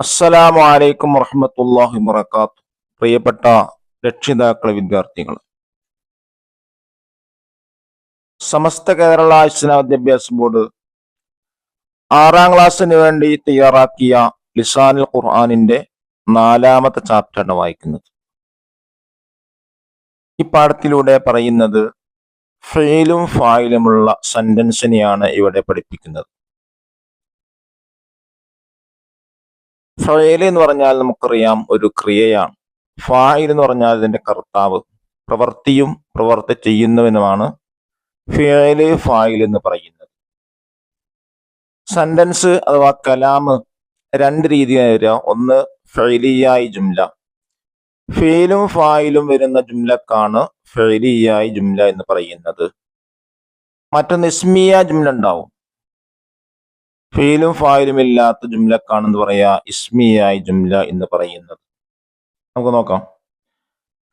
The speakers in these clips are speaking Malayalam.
അസ്സലാമു അലൈക്കും വറഹമത്തല്ലാഹി വബറകാത്തു പ്രിയപ്പെട്ട രക്ഷിതാക്കളെ വിദ്യാർത്ഥികൾ സമസ്ത കേരള ഇസ്ലാം വിദ്യാഭ്യാസ ബോർഡ് ആറാം ക്ലാസ്സിന് വേണ്ടി തയ്യാറാക്കിയ ലിസാനുൽ ഖുർആാനിന്റെ നാലാമത്തെ ചാപ്റ്ററാണ് വായിക്കുന്നത്. ഈ പാഠത്തിലൂടെ പറയുന്നത് ഫെയിലും ഫായിലുമുള്ള സെന്റൻസിനെയാണ് ഇവിടെ പഠിപ്പിക്കുന്നത്. ഫയൽ എന്ന് പറഞ്ഞാൽ നമുക്കറിയാം ഒരു ക്രിയയാണ്. ഫായിൽ എന്ന് പറഞ്ഞാൽ ഇതിന്റെ കർത്താവ്. പ്രവർത്തിയും പ്രവർത്തി ചെയ്യുന്നവനുമാണ് ഫയൽ ഫായിൽ എന്ന് പറയുന്നത്. സെന്റൻസ് അഥവാ കലാം രണ്ട് രീതിയായി വരിക. ഒന്ന് ഫെയിലിയായി ജുംല. ഫെയിലും ഫായിലും വരുന്ന ജുംലക്കാണ് ഫെയിലിയായി ജുംല എന്ന് പറയുന്നത്. മറ്റൊന്ന് ഇസ്മിയ ജുംല ഉണ്ടാവും. ഫായിലും ഇല്ലാത്ത ജുംലക്കാണെന്ന് പറയാ ഇസ്മിയായി ജുംല എന്ന് പറയുന്നത്. നമുക്ക് നോക്കാം.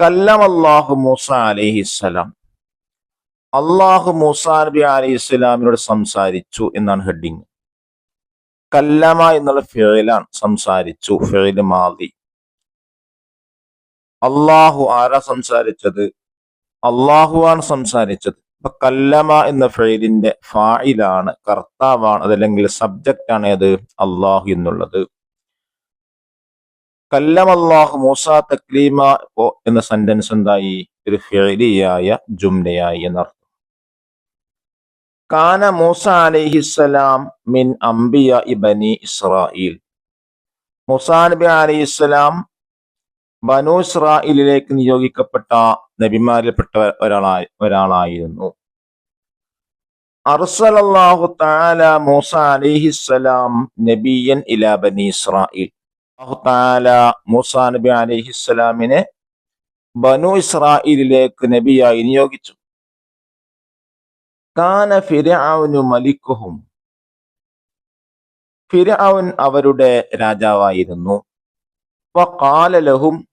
കല്ലം അള്ളാഹു മൂസ അലഹിസ്സലാം അള്ളാഹു മൂസ നബി അലൈഹി ഇസ്ലാമിനോട് സംസാരിച്ചു എന്നാണ് ഹെഡിങ്. കല്ലമ എന്നുള്ള ഫേലാണ് സംസാരിച്ചു ഫേൽ മാതി അള്ളാഹു ആരാ സംസാരിച്ചത്? അള്ളാഹുവാണ് സംസാരിച്ചത്. അപ്പൊ കല്ലമ എന്ന ഫെയിലിന്റെ ഫായിലാണ് കർത്താവാണ് അതല്ലെങ്കിൽ സബ്ജക്റ്റ് ആണ് അത് അള്ളാഹു എന്നുള്ളത്. കല്ലം അള്ളാഹു മൂസ തക്ലീമ എന്ന സെന്റൻസ് എന്തായി? ഒരു ഫെയിലിയായ ജുംലയായി എന്നർത്ഥം. കാന മൂസ അലൈഹിസ്സലാം മിൻ അംബിയ ഇബനി ഇസ്രായേൽ മൂസാ നബി അലൈഹിസ്സലാം ബനു ഇസ്രായേലിലേക്ക് നിയോഗിക്കപ്പെട്ട നബിമാരിൽപ്പെട്ട ഒരാളായി ഒരാളായിരുന്നു. അർസലല്ലാഹു തആല മൂസ അലൈഹിസ്സലാം നബിയൻ ഇലാ ബനി ഇസ്രായേൽ. അല്ലാഹു തആല മൂസ നബി അലൈഹിസ്സലാമിനെ ബനു ഇസ്രായിലേക്ക് നബിയായി നിയോഗിച്ചു. കാന ഫിരാവുനു മലിക്കുഹും. ഫിരാവുൻ അവരുടെ രാജാവായിരുന്നു. ലഹും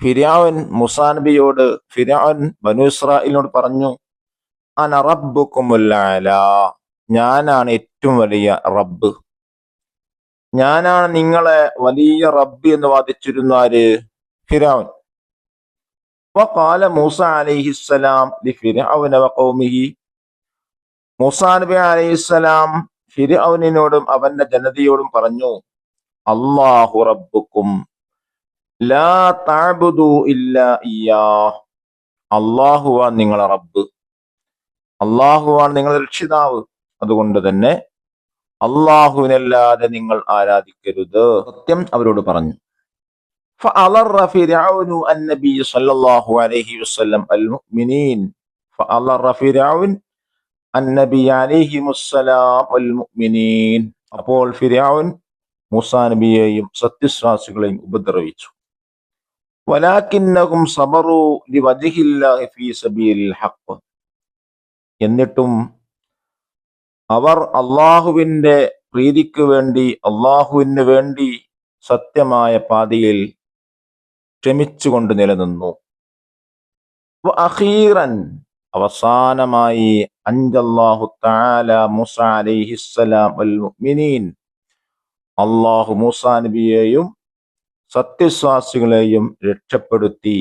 ഫിരാവൻ മുസാ നബിയോട് ഫിരാവൻ ബനു ഇസ്രായേലിനോട് പറഞ്ഞു അന റബ്ബുക്കുമുല്ല ഞാനാണ് ഏറ്റവും വലിയ റബ്ബ് ഞാനാണ് നിങ്ങളെ വലിയ റബ്ബ് എന്ന് വാദിച്ചിരുന്ന ആര് ഫിരാവൻ وقال മൂസ അലൈഹിസ്സലാം لفرعون وقومه മൂസാ നബി അലൈഹിസ്സലാം ഫിർഔനിനോടും അവന്റെ ജനതയോടും പറഞ്ഞു അള്ളാഹു റബ്ബുക്കും അള്ളാഹുവാൻ നിങ്ങളെ റബ്ബ്. അള്ളാഹുവാൻ നിങ്ങളുടെ രക്ഷിതാവ്. അതുകൊണ്ട് തന്നെ അള്ളാഹുവിനല്ലാതെ നിങ്ങൾ ആരാധിക്കരുത്. സത്യം അവരോട് പറഞ്ഞു. അപ്പോൾ ഫിരാവുൻ മൂസാ നബിയെയും സത്യശ്വാസികളെയും ഉപദ്രവിച്ചു. വലാക്കിന്നഹും സബറു ലിവജ്ഹില്ലാഹി ഫീ ഹഖ്. എന്നിട്ടും അവർ അള്ളാഹുവിന്റെ പ്രീതിക്ക് വേണ്ടി അള്ളാഹുവിന് വേണ്ടി സത്യമായ പാതയിൽ ക്ഷമിച്ചുകൊണ്ട് നിലനിന്നു. അഖീറൻ അവസാനമായി അഞ്ചല്ലാഹു താല മുസാലിഹിസ്സലാം വൽ മുഅ്മിനീൻ അള്ളാഹു മൂസാ നബിയെയും സത്യശ്വാസികളെയും രക്ഷപ്പെടുത്തി.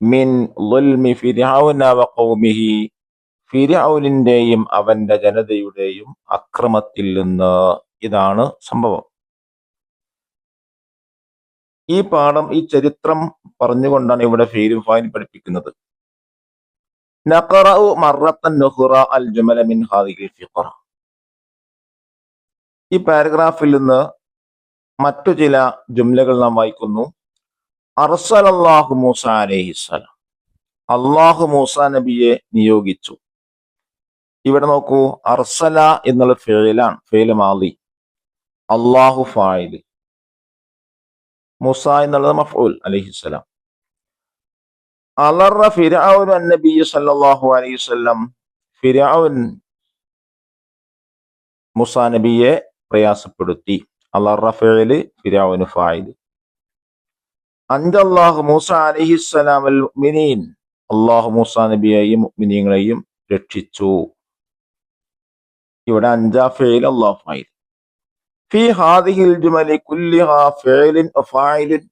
മിൻ വഖൗമിഹി ഫിർഔനിന്റെയും അവന്റെ ജനതയുടെയും അക്രമത്തിൽ നിന്ന് ഇതാണ് സംഭവം. ഈ പാഠം ഈ ചരിത്രം പറഞ്ഞുകൊണ്ടാണ് ഇവിടെ ഫീരുഫായിൻ പഠിപ്പിക്കുന്നത്. ഈ പാരഗ്രാഫിൽ നിന്ന് മറ്റു ചില ജുംലകൾ നാം വായിക്കുന്നു. അർസലല്ലാഹു മൂസ അലൈഹിസ്സലാം അള്ളാഹു മൂസ നബിയെ നിയോഗിച്ചു. ഇവിടെ നോക്കൂ അർസല എന്നുള്ള ഫേലാണ് ഫേൽ മാലി. അള്ളാഹു ഫായിൽ. മൂസ എന്നുള്ളത് മഫൂൽ അലൈഹിസ്സലാം അലറ ഫിരാവുൻ നബി സല്ലല്ലാഹു അലൈഹി ഫിരാവുൻ മൂസ നബിയെ പ്രയാസപ്പെടുത്തി. അലറ ഫിരാവുന് ഫായിൽ അഞ്ചല്ലാഹു മൂസ അലൈഹിസ്സലാം അൽ മുഅ്മിനീൻ അള്ളാഹു മൂസ നബിയെയും മുഅ്മിനീങ്ങളെയും രക്ഷിച്ചു. ഇവിടെ അഞ്ചാ ഫെയിൽ അള്ളാഹു ഫായിൽ. ഫി ഹാദിഹിൽ ജുമലി കുല്ലിഹ ഫേലിൻ ഫായിലിൻ.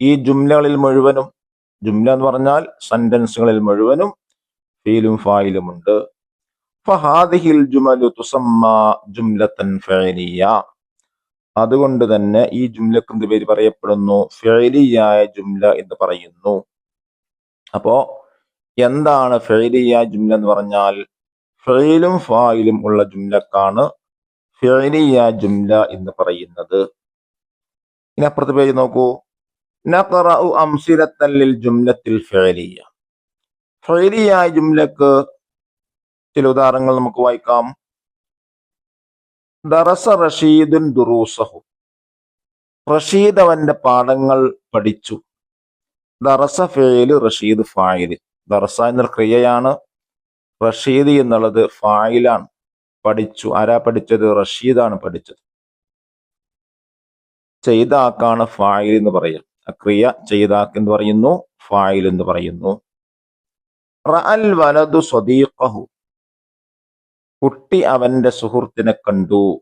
ഈ ജുംലകളിൽ മുഴുവനും ജുംല എന്ന് പറഞ്ഞാൽ സെന്റൻസുകളിൽ മുഴുവനും ഫീലും ഫായിലും ഉണ്ട് ഫഹാദിഹിൽ ജുമലു തുസമ്മ ജുംലത്തൻ ഫേലിയ. അതുകൊണ്ട് തന്നെ ഈ ജുംലക്ക് എന്ത് പേര് പറയപ്പെടുന്നു? ഫെയിലിയായ ജുംല എന്ന് പറയുന്നു. അപ്പോ എന്താണ് ഫേലിയായ ജുംല എന്ന് പറഞ്ഞാൽ? ഫെയിലും ഫായിലും ഉള്ള ജുംലക്കാണ് ഫെയിലിയ ജുംല എന്ന് പറയുന്നത്. ഇനി അപ്പുറത്തെ പേജ് നോക്കൂ. നഖറഉ അംസിലത്തല്ലിൽ ജുംലത്തിൽ ഫെയിലിയ ഫെയിലിയായ ജുംലക്ക് ചില ഉദാഹരണങ്ങൾ നമുക്ക് വായിക്കാം. ദറസ റഷീദുൻ ദുറൂസഹു. റഷീദ് അവന്റെ പാഠങ്ങൾ പഠിച്ചു. ദറസ ഫേൽ റഷീദ് ഫായിൽ ദറസ എന്നൊരു ക്രിയയാണ്. റഷീദ് എന്നുള്ളത് ഫായിലാണ്. പഠിച്ചു. ആരാ പഠിച്ചത്? റഷീദാണ് പഠിച്ചത്. ചെയ്താക്കാണ് ഫായിൽ എന്ന് പറയൽ ആ ക്രിയ ചെയ്താക്ക് എന്ന് പറയുന്നു ഫായിൽ എന്ന് പറയുന്നു. റഅൽ വലതു സ്വദീഖഹു. കുട്ടി അവന്റെ സുഹൃത്തിനെ കണ്ടു.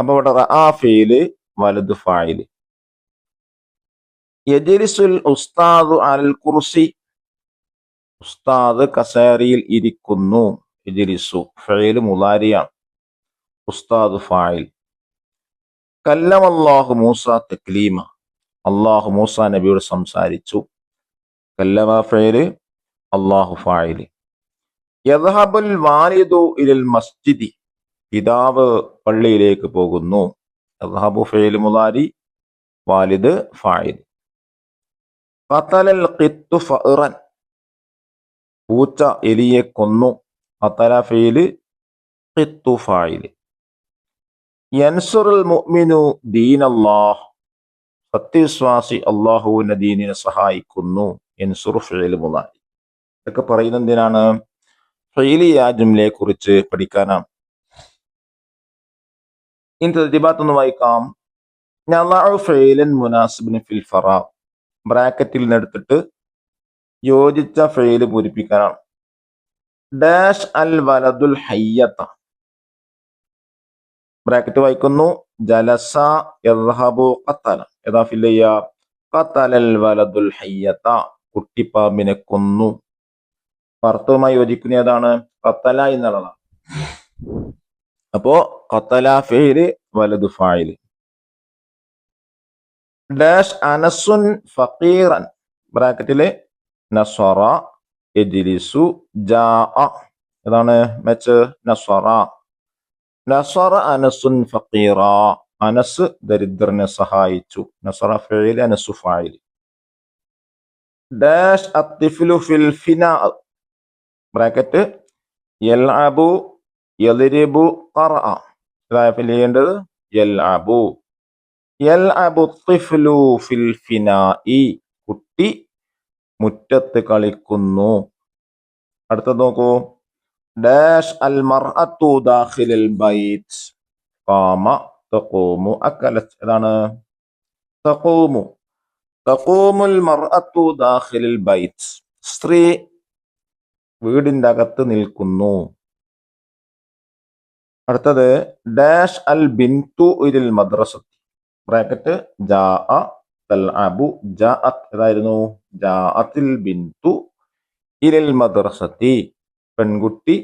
അപ്പൊ ഇവിടെ റആ ഫീൽ വലതു ഫായിൽ. യജിരിസുൽ ഉസ്താദു അൽ കുർസി. ഉസ്താദ് കസേരയിൽ ഇരിക്കുന്നു. യജിരിസു ഫയിൽ മുലാരിയാണ്. ഉസ്താദ് ഫായിൽ. കല്ലം അള്ളാഹു മൂസ തക്ലീമ. അള്ളാഹു മൂസ നബിയോട് സംസാരിച്ചു. കല്ലമ ഫയൽ അള്ളാഹു ഫായിൽ യദ്ഹബുൽ വാലിദു ഇലൽ മസ്ജിദി. പിതാവ് പള്ളിയിലേക്ക് പോകുന്നു. യദ്ഹബു ഫെയിൽ മുലാരി വാലിദ് ഫായിൽ ഖതലൽ ഖിത്തു ഫഅറൻ പൂച്ച എലിയെ കൊന്നു. അത്തലഫയിൽ ഫായിൽ യൻസുറുൽ മുഅ്മിനു ദീനല്ലാഹ്. സത്യവിശ്വാസി അള്ളാഹുവിന്റെ ദീനിനെ സഹായിക്കുന്നു. യൻസുർ ഫെയിൽ മുലാരി ഇതൊക്കെ പറയുന്നത് എന്തിനാണ്? ഫെയിലിയ ജുംലയെ കുറിച്ച് പഠിക്കാനാണ്. ഇനി തദ്ബാത്ത് ഒന്ന് വായിക്കാം. ഫിൽ ബ്രാക്കറ്റിൽ നിന്നെടുത്തിട്ട് യോജിച്ച ഫെയിൽ പൂരിപ്പിക്കാനാണ്. ഡാഷ് അൽ വലതുൽ ഹയ്യത്ത ബ്രാക്കറ്റ് വായിക്കുന്നു. ജലസ യദ്ഹബു ഖത്തല. ഏതാ ഫില്ല് ചെയ്യാ ഖത്തലൽ വലതുൽ ഹയ്യത്ത കുട്ടിപ്പാമ്പിനെ കൊന്നു. അർത്ഥവുമായി യോജിക്കുന്ന ഏതാണ് കത്തല എന്നുള്ളതാണ്. അപ്പോ കത്തല ഫെയിൽ വലതു ഫായിൽ ഡാഷ് അനസുൻ ഫക്കീറൻ ബ്രാക്കറ്റിൽ നസ്വറ എജിലിസു ജാ ഏതാണ് മെച്ച്? നസ്വറ. നസ്വറ അനസുൻ ഫക്കീറ അനസ് ദരിദ്രനെ സഹായിച്ചു. നസ്വറ ഫെയിൽ അനസു ഫായിൽ. ഡാഷ് അത്തിഫിലു ഫിൽ ഫിന. ബ്രാക്കറ്റ് എൽ അബു ഖറഅ ഇതായ ഫിൽ ചെയ്യേണ്ടത് എൽ അബു ഫിൽ ഫിനാഇ കുട്ടി മുറ്റത്ത് കളിക്കുന്നു. അടുത്തത് നോക്കൂ. ഡാഷ് അൽ മർഅത്തു ദാഖിലിൽ ബൈത്ത് ഖാമ തഖൂമു അക്കലത്ത് ഏതാണ് തഖൂമു തഖൂമുൽ മർഅത്തു ദാഖിലിൽ സ്ത്രീ വീടിന്റെ അകത്ത് നിൽക്കുന്നു. അടുത്തത് ഡാഷ് അൽ ബിന്തു ഇരിൽ മദ്രസത്തി ബ്രാക്കറ്റ് ജാ തൽഅബു ജാഅത്ത് ഏതായിരുന്നു? ജാഅത്തിൽ ബിന്തു ഇരിൽ മദ്രസത്തി പെൺകുട്ടി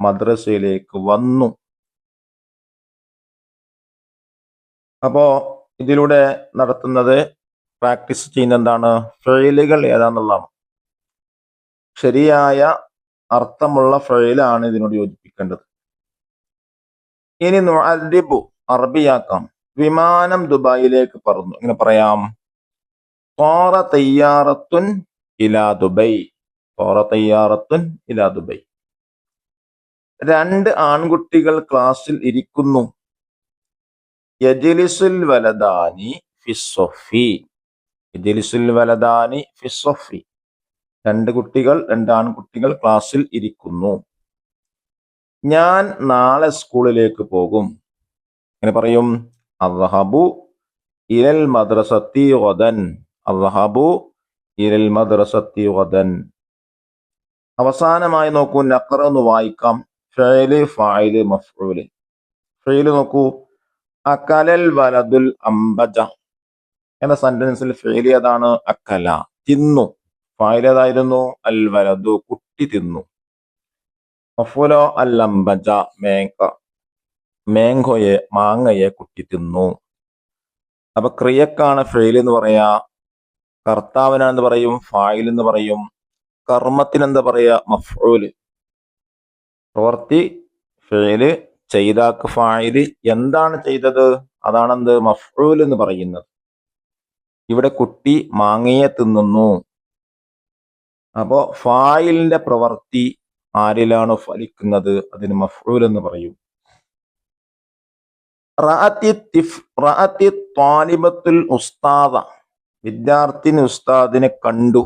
മദ്രസയിലേക്ക് വന്നു. അപ്പോ ഇതിലൂടെ നടത്തുന്നത് പ്രാക്ടീസ് ചെയ്യുന്ന എന്താണ് ഫെയിലുകൾ ഏതാന്നുള്ളതാണ്. ശരിയായ അർത്ഥമുള്ള ഫയലാണ് ഇതിനോട് യോജിപ്പിക്കേണ്ടത്. ഇനി നുഅദ്ദിബു അറബിയാക്കാം. വിമാനം ദുബായിലേക്ക് പറന്നു. ഇങ്ങനെ പറയാം. തോറ തയ്യാറത്തുൻ ഇലാ ദുബൈ. തോറ തയ്യാറത്തുൻ ഇലാ ദുബൈ. രണ്ട് ആൺകുട്ടികൾ ക്ലാസ്സിൽ ഇരിക്കുന്നു. യജിലിസുൽ വലദാനി ഫിസ്സൊഫി യജിലിസുൽ വലദാനി ഫിസ്സൊഫി രണ്ട് കുട്ടികൾ രണ്ട് ആൺകുട്ടികൾ ക്ലാസ്സിൽ ഇരിക്കുന്നു. ഞാൻ നാളെ സ്കൂളിലേക്ക് പോകും. അങ്ങനെ പറയും അള്ളഹബു ഇരൽ മദ്രസത്തി ഗദൻ അള്ളഹബു ഇരൽ മദ്രസത്തി ഗദൻ. അവസാനമായി നോക്കൂ നക്കർ ഒന്ന് വായിക്കാം. ഫഅൽ ഫായിൽ മഫ്ഊൽ ഫെയിൽ നോക്കൂ അക്കലൽ വലതുൽ അംബജ എന്ന സെന്റൻസിൽ ഫെയിൽ ഏതാണ്? അക്കല തിന്നു. ഫായിൽ ഏതായിരുന്നു അൽ വലതു കുട്ടി തിന്നു. മഫുലോ അൽ മേങ്ക മേങ്കോയെ മാങ്ങയെ കുട്ടി തിന്നു. അപ്പൊ ക്രിയക്കാണ് ഫെയിൽ എന്ന് പറയാ കർത്താവിനാണെന്ന് പറയും ഫായിൽ എന്ന് പറയും കർമ്മത്തിനെന്താ പറയാ മഫ്ഊൽ പ്രവർത്തി ഫെയിൽ ചെയ്താക്ക് ഫായിൽ എന്താണ് ചെയ്തത്? അതാണെന്ത് മഫ്ഊൽ എന്ന് പറയുന്നത്. ഇവിടെ കുട്ടി മാങ്ങയെ തിന്നുന്നു. അപ്പോ ഫായിലിന്റെ പ്രവർത്തി ആരിലാണോ ഫലിക്കുന്നത്? അതിന് മഫ്ഊൽ എന്ന് പറയും. ഉസ്താദ. വിദ്യാർത്ഥിനി ഉസ്താദിനെ കണ്ടു.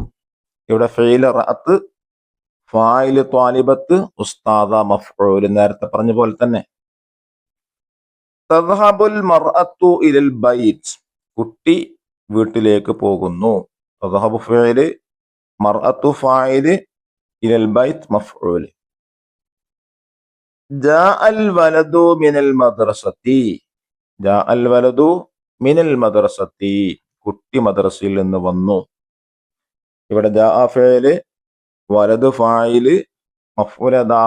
ഇവിടെ ഫെയിൽ റാത്ത് ഫായിൽ ത്വാലിബത്ത് ഉസ്താദ മഫ്ഊൽ. നേരത്തെ പറഞ്ഞ പോലെ തന്നെ. മർഅത്തു കുട്ടി വീട്ടിലേക്ക് പോകുന്നു. തദ്ഹബു ഫിഅൽ മർഅത്തു ഫായിൽ ഇലൽ ബൈത്ത് മഫ്ഊൽ ജാഅൽ വലദു മിനൽ മദ്രസത്തി. ജാഅൽ വലദു മിനൽ മദ്രസത്തി. കുട്ടി മദ്രസയിൽ നിന്ന് വന്നു. ഇവിടെ ജാ ഫിഅൽ വലത് ഫായിൽ മഫ്ഊലദാ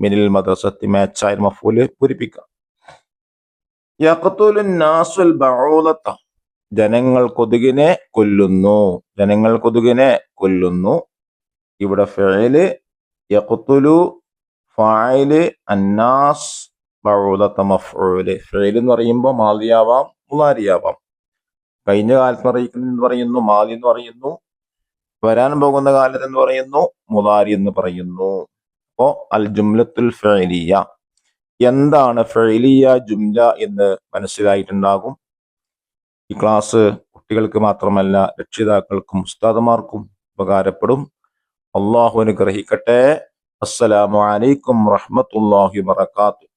മിനൽ മദ്രസത്തി മാച്ചായി മഫ്ഊൽ പൂരിപ്പിക്കാം. യഖ്തുലു നാസുൽ ബഊലത്ത ജനങ്ങൾ കൊതുകിനെ കൊല്ലുന്നു. ജനങ്ങൾ കൊതുകിനെ കൊല്ലുന്നു. ഇവിടെ ഫയൽ യഖ്തുലു ഫായിൽ അന്നാസ് മഫ്ഊൽ. ഫിഅൽ എന്ന് പറയുമ്പോൾ മാതിയാവാം മുലാരിയാവാം കഴിഞ്ഞ കാലത്ത് അറിയിക്കുന്നു പറയുന്നു മാതി എന്ന് പറയുന്നു വരാൻ പോകുന്ന കാലത്ത് എന്ന് പറയുന്നു മുലാരി എന്ന് പറയുന്നു. അപ്പോ അൽ ജുംലത്തുൽ ഫിഅലിയ. എന്താണ് ഫെയിലിയ ജുംല എന്ന് മനസ്സിലായിട്ടുണ്ടാകും? ഈ ക്ലാസ് കുട്ടികൾക്ക് മാത്രമല്ല രക്ഷിതാക്കൾക്കും ഉസ്താദുമാർക്കും ഉപകാരപ്പെടും. അള്ളാഹു അനുഗ്രഹിക്കട്ടെ. അസ്സലാമു അലൈക്കും വറഹ്മത്തുള്ളാഹി വബറകാതുഹു.